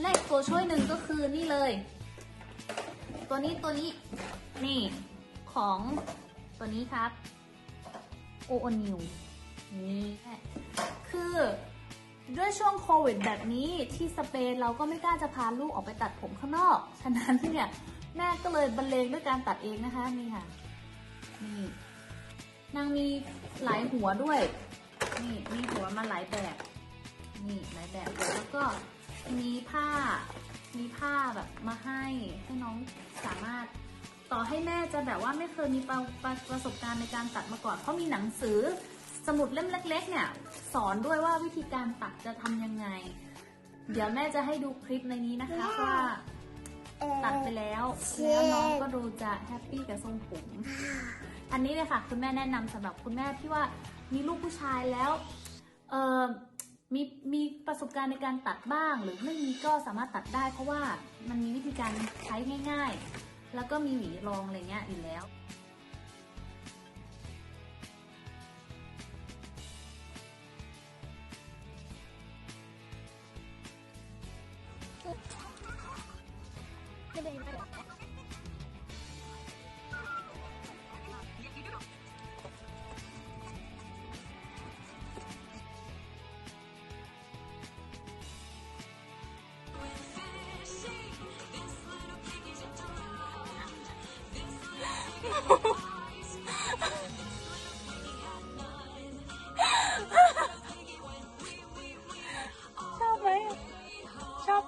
และอีกตัวช่วยหนึ่งก็คือนี่เลย ตัวนี้ตัวนี้นี่ของตัวนี้ครับโอโอนิวนี่คือด้วยช่วงโควิดแบบนี้ที่สเปนเราก็ไม่กล้าจะพาลูกออกไปตัดผมข้างนอก ฉะนั้นเนี่ยแม่ก็เลยบรรเลงด้วยการตัดเองนะคะนี่ค่ะนี่นางมีหลายหัวด้วย นี่มีหัวมาหลายแบบ นี่หลายแบบ แบบมาให้ให้น้องสามารถต่อให้แม่จะแบบว่าไม่เคยมีประประประสบการณ์ในการตัดมาก่อนเพราะมีหนังสือสมุดเล่มเล็ก ๆ เนี่ย สอนด้วยว่าวิธีการตัดจะทำยังไง เดี๋ยวแม่จะให้ดูคลิปในนี้นะคะว่าตัดไปแล้วแล้วน้องก็ดูจะแฮปปี้กับทรงผมอันนี้เลยค่ะ คุณแม่แนะนำสำหรับคุณแม่ที่ว่ามีลูกผู้ชายแล้ว เออ มีมีประสบการณ์ในการตัดบ้าง หรือไม่มีก็สามารถตัดได้ เพราะว่ามันมีวิธีการใช้ง่าย ๆ แล้วก็มีหวีรองอะไรเงี้ยอยู่แล้วช ชอบ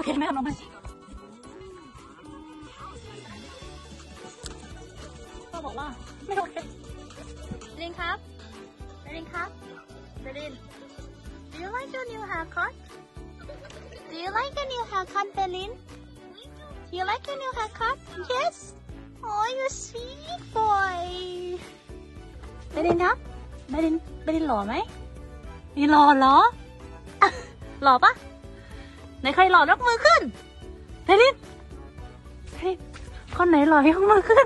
อเคแม่ทำน้องไปก็บอกว่า ไม่โอเค ลินครับลินครับลิน Do you like your new haircut Do you like your new haircut Berlin Do you like your new haircut Yes Oh you sweet boy เบ ดินครับเบดินเบดินหล่อไหมมีหล่อเหรอหล่อปะไหนใครหล่อยกมือขึ้นเทลินเฮ้ยคนไหนหล่อยกมือขึ้น